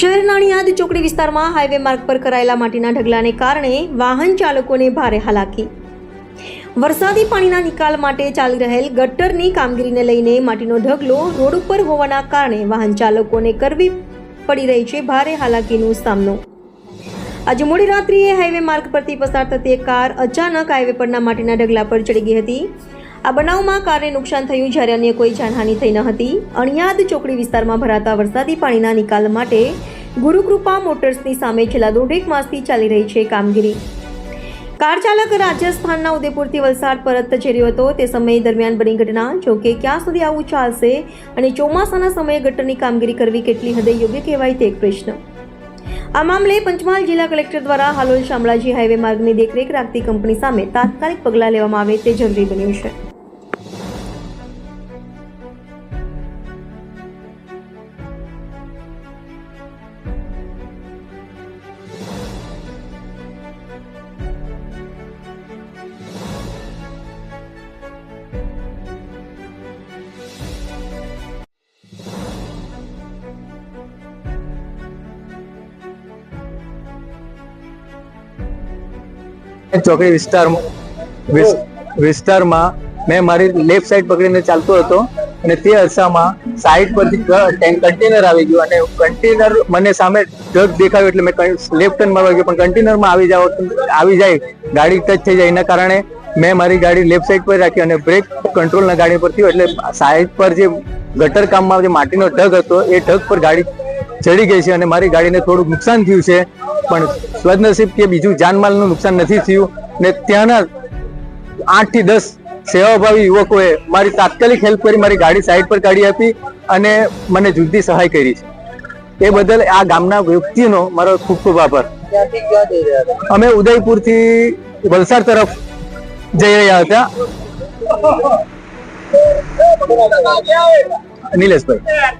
શહેરના નિયાદ ચોકડી વિસ્તારમાં હાઈવે માર્ગ પર કરાયેલા માટીના ઢગલાને કારણે વાહન ચાલકોને ભારે હાલાકી. વરસાદી પાણીના નિકાલ માટે ચાલી રહેલ ગટરની કામગીરીને લઈને માટીનો ઢગલો રોડ ઉપર હોવાના કારણે વાહન ચાલકોને કરવી પડી રહી છે ભારે હાલાકીનો સામનો. આજે મોડી રાત્રિએ હાઈવે માર્ગ પરથી પસાર થતી એક કાર અચાનક હાઈવે પરના માટીના ઢગલા પર ચડી ગઈ હતી. આ બનાવમાં કારને નુકસાન થયું જ્યારે અન્ય કોઈ જાનહાનિ થઈ ન હતી. અણિયાદ ચોકડી વિસ્તારમાં ભરાતા વરસાદી પાણીના નિકાલ માટે ગુરુકૃપા મોટર્સની સામે છેલ્લા દોઢેક માસથી ચાલી રહી છે કામગીરી. કાર ચાલક રાજસ્થાનના ઉદયપુરથી વલસાડ પરત જઈ રહ્યો હતો. તે સમય દરમિયાન બની ઘટના, જો કે ક્યાં સુધી આવું ચાલશે અને ચોમાસાના સમયે ગટરની કામગીરી કરવી કેટલી હદે યોગ્ય કહેવાય તે એક પ્રશ્ન. આ મામલે પંચમહાલ જિલ્લા કલેક્ટર દ્વારા હાલોલ શામળાજી હાઈવે માર્ગની દેખરેખ રાખતી કંપની સામે તાત્કાલિક પગલાં લેવામાં આવે તે જરૂરી બન્યું છે. ચોકડી વિસ્તાર વિસ્તારમાં મેં મારી લેફ્ટ સાઈડ પકડીને ચાલતો હતો અને તે અરસામાં સાઈડ પરથી કન્ટેનર આવી ગયું અને કન્ટેનર મને સામે ઢગ દેખાયું એટલે મેં લેફ્ટ ટર્ન મારવા ગયો. પણ કન્ટેનરમાં આવી જાવ આવી જાય ગાડી ટચ થઈ જાય. એના કારણે મેં મારી ગાડી લેફ્ટ સાઈડ પર રાખી અને બ્રેક કંટ્રોલના ગાડી પર થયું એટલે સાઈડ પર જે ગટર કામમાં જે માટીનો ઢગ હતો એ ઢગ પર ગાડી ચડી ગઈ છે અને મારી ગાડીને થોડુંક નુકસાન થયું છે. પણ સદનસીબ કે બીજું જાનમાલનું નુકસાન નથી થયું ને ત્યાંના આઠથી દસ સેવાભાવી યુવકોએ મારી તાત્કાલિક હેલ્પ કરી મારી ગાડી સાઈડ પર કાઢી આપી અને મને જુદી સહાય કરી છે. એ બદલ આ ગામના વ્યક્તિનો મારો ખૂબ ખૂબ આભાર. અમે ઉદયપુરથી વલસાડ તરફ જઈ રહ્યા હતા. નિલેશભાઈ.